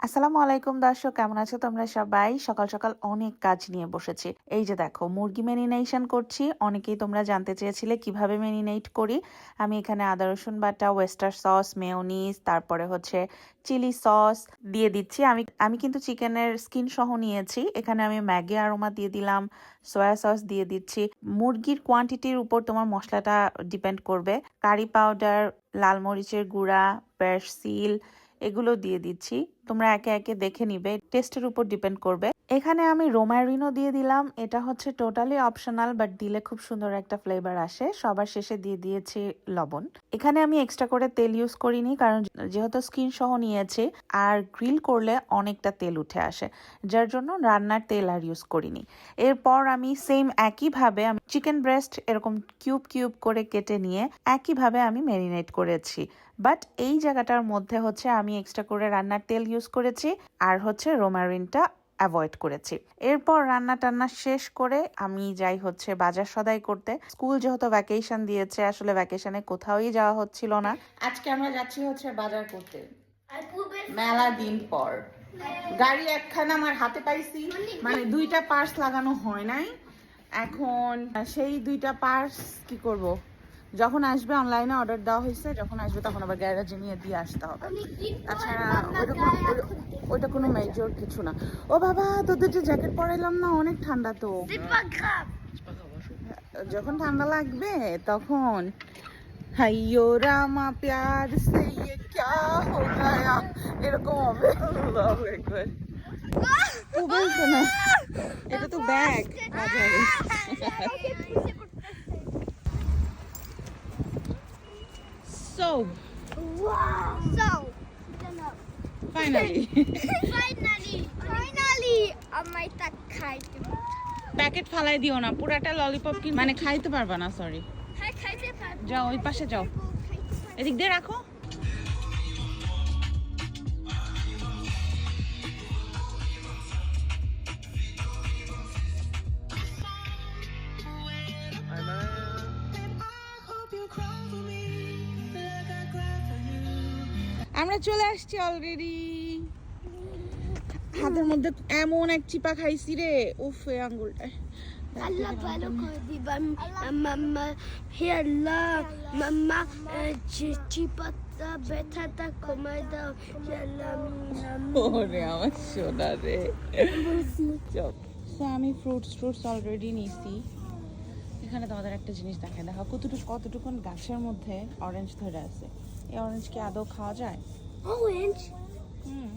আসসালামু আলাইকুম দর্শক, কেমন আছো তোমরা সবাই? সকাল সকাল অনেক কাজ নিয়ে বসেছি। এই যে দেখো, মুরগি মেরিনেশন করছি। অনেকেই তোমরা জানতে চেয়েছিলে কীভাবে মেরিনেট করি। আমি এখানে আদা, রসুন বাটা ওয়েস্টার সস মেয়োনিজ তারপরে হচ্ছে চিলি সস দিয়ে দিচ্ছি। আমি আমি কিন্তু চিকেনের স্কিন সহ নিয়েছি। এখানে আমি ম্যাগি আরোমা দিয়ে দিলাম সয়া সস দিয়ে দিচ্ছি। মুরগির কোয়ান্টিটির উপর তোমার মশলাটা ডিপেন্ড করবে। কারি পাউডার লাল মরিচের গুঁড়া পেরসিল এগুলো দিয়ে দিচ্ছি। তোমরা একে একে দেখে নিবে টেস্টের উপর ডিপেন্ড করবে। এখানে আমি রোমারিনো দিয়ে দিলাম, এটা হচ্ছে টোটালি অপশনাল বাট দিলে খুব সুন্দর একটা ফ্লেভার আসে। সবার শেষে দিয়ে দিয়েছি লবণ। এখানে আমি এক্সট্রা করে তেল ইউজ করিনি, কারণ যেহেতু স্কিন সহ নিয়েছি, আর গ্রিল করলে অনেকটা তেল উঠে আসে, যার জন্য রান্নার তেল আর ইউজ করিনি। এরপর আমি সেম একইভাবে আমি চিকেন ব্রেস্ট এরকম কিউব কিউব করে কেটে নিয়ে একইভাবে আমি ম্যারিনেট করেছি। বাট এই জায়গাটার মধ্যে হচ্ছে আমি এক্সট্রা করে রান্নার তেল ইউজ করেছি আর হচ্ছে রোমারিনটা অ্যাভয়েড করেছি। এরপর রান্না টান্না শেষ করে আমি যাই হচ্ছে বাজার সদাই করতে। স্কুল যেহেতু ভ্যাকেশন দিয়েছে আসলে ভ্যাকেশনে কোথাওই যাওয়া হচ্ছিল না। আজকে আমরা যাচ্ছি হচ্ছে বাজার করতে। মেলা দিন পর। গাড়ি একখানা আমার হাতে পাইছি। মানে দুইটা পার্স লাগানো হয় নাই। এখন সেই দুইটা পার্স কি করব? যখন আসবে অনলাইনে অর্ডার দেওয়া হয়েছে যখন আসবে তখন আবার গ্যারেজে নিয়ে দিয়ে আসতে হবে। তাছাড়া ওইটা কোনো ওইটা- কোনো মেজর কিছু না। ও বাবা তোদের যে জ্যাকেট পরাইলাম না অনেক ঠান্ডা তো। যখন ঠান্ডা লাগবে তখন হাইয়ো রামা প্যার সে ইয়ে ক্যা হো গায়া। এরকম হবে। বলতো না। এটা তো bag so Wow! So, finally. finally, finally, আমার তা খাইতে প্যাকেট ফালাই দিও না পুরাটা ললিপপ মানে খাইতে পারবা না সরি হ্যাঁ খাইতে পারব। যাও ওই পাশে যাও। এদিক দিয়ে রাখো। আমরা চলে আসছি অলরেডি হাতের মধ্যে এমন এক চিপা খাইছি রে। উফ এই আঙ্গুলটা। আল্লাহ ভালো করে দিবা মাম্মা হে আল্লাহ। মাম্মা চিপাতা ব্যথাটা কমাই দাও। ওরে আমার সোনা রে। সো আমি ফ্রুটস ফ্রুটস অলরেডি নিছি। এখানে তোমাদের একটা জিনিস দেখায়। দেখো কতটুকু কতটুকুন গাছের মধ্যে অরেঞ্জ ধরে আছে। এই অরেঞ্জ কি আদৌ খাওয়া যায়? অরেঞ্জ হুম।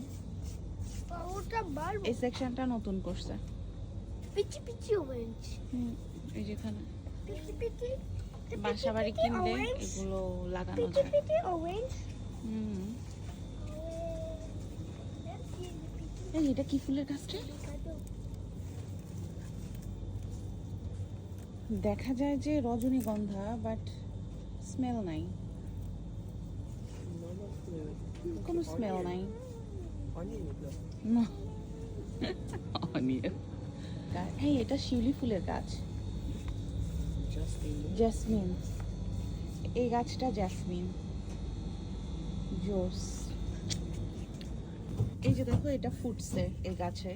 ওটা বার এই সেকশনটা নতুন করছে। পিচি পিচি অরেঞ্জ হুম এই যেখানে পিচি পিচি বাসা বাড়ি কিনলে এগুলো লাগানো পিচি যায়। পিচি অরেঞ্জ হুম। এই এটা কি ফুলের গাছটা দেখা যায় যে রজনীগন্ধা বাট স্মেল নাই। কোনো স্মেল নাই না অনিয়ন এই এটা শিউলি ফুলের গাছ। জেসমিন এই গাছটা জেসমিন জোস এই যে দেখো এটা ফুটছে এই গাছে।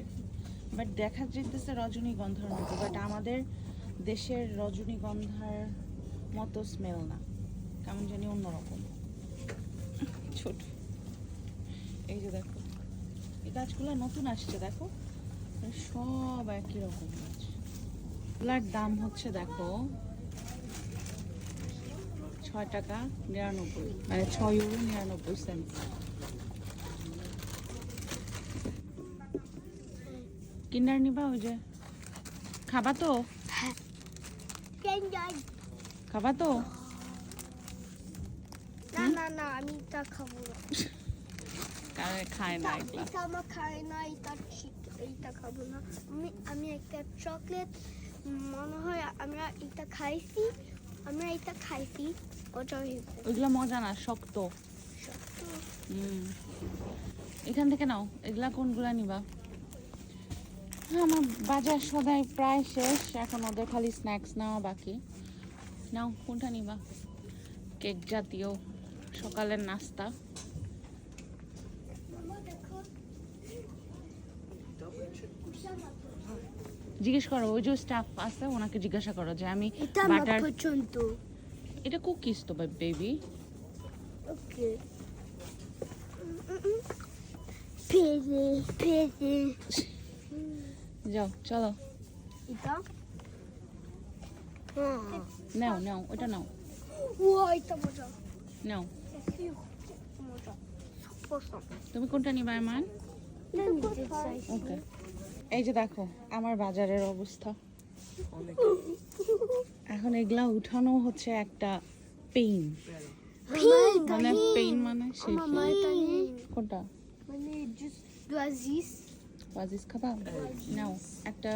বাট দেখা যেতেছে রজনীগন্ধার মতো বাট আমাদের দেশের রজনীগন্ধার মতো স্মেল না। কেমন জানি অন্যরকম। ছোট। এই যে দেখো এই গাছগুলো নতুন আসছে দেখো। সব একই রকম গাছ। এগুলার দাম হচ্ছে দেখো ছয় টাকা নিরানব্বই মানে ছয় ইউরো নিরানব্বই সেন্ট। কিন্ডার নিবা ওই যে খাবা তো? খাবা তো? না না না আমি তা খাব না। কারণ খায় না এটা আমার খাই না এটা ঠিক এইটা খাব না আমি আমি একটা চকলেট মনে হয় আমরা এটা খাইছি আমরা এটা খাইছি ওটা ওইগুলা মজা না শক্ত। হুম। এখান থেকে নাও এগুলা কোনগুলা নিবা? আমার বাজার সদাই প্রায় শেষ এখন ওদের খালি স্ন্যাক্স নেওয়া বাকি। নাও কোনটা নিবা? কেক জাতীয় সকালের নাস্তা মামা দেখো জিজ্ঞেস করো ওই যে স্টাফ আছে ওনাকে জিজ্ঞাসা করো যে আমি বাটার পছন্দ। এটা কুকিজ তো বেবি ওকে পেজে পেজে যাও চলো। এটা? হ্যাঁ। নাও নাও ওটা নাও। ও এটা মজা। নাও। তুমি কোনটা নিবা মান ওকে এই যে দেখো আমার বাজারের অবস্থা। এখন এগুলা উঠানো হচ্ছে একটা পেইন। মানে পেইন মানে সে কোনটা? মানে ওয়াজিস ওয়াজিস খাবা? নাও একটা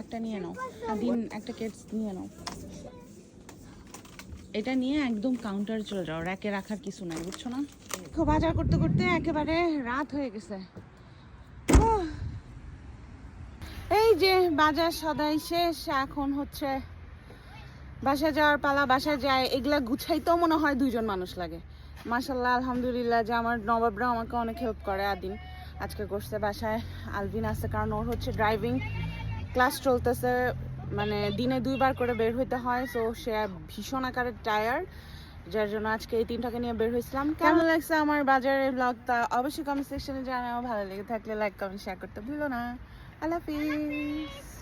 একটা নিয়ে নাও। দিন একটা কেটস নিয়ে নাও। এটা নিয়ে একদম কাউন্টার চলে যাও র্যাকে রাখার কিছু নাই বুঝছ না? দেখো, বাজার করতে করতে একেবারে রাত হয়ে গেছে। এই যে বাজার সদাই শেষ, এখন হচ্ছে বাসায় যাওয়ার পালা, বাসায় যায়, এগুলা গুছাইতেও মনে হয় দুইজন মানুষ লাগে। মাসাল্লাহ আলহামদুলিল্লাহ যে আমার নবাবরা আমাকে অনেক হেল্প করে, আদিন আজকে করছে বাসায়। আলভিন আছে, কারণ ওর হচ্ছে ড্রাইভিং ক্লাস চলতেছে মানে দিনে দুইবার করে বের হইতে হয় সো সে ভীষণ আকারের টায়ার যার জন্য আজকে এই তিনটাকে নিয়ে বের হয়েছিলাম। কেমন লাগছে আমার বাজারের ব্লগটা অবশ্যই কমেন্ট সেকশনে জানাও, ভালো লেগে থাকলে লাইক কমেন্ট শেয়ার করতে ভুলো না। আল্লাহ হাফিজ।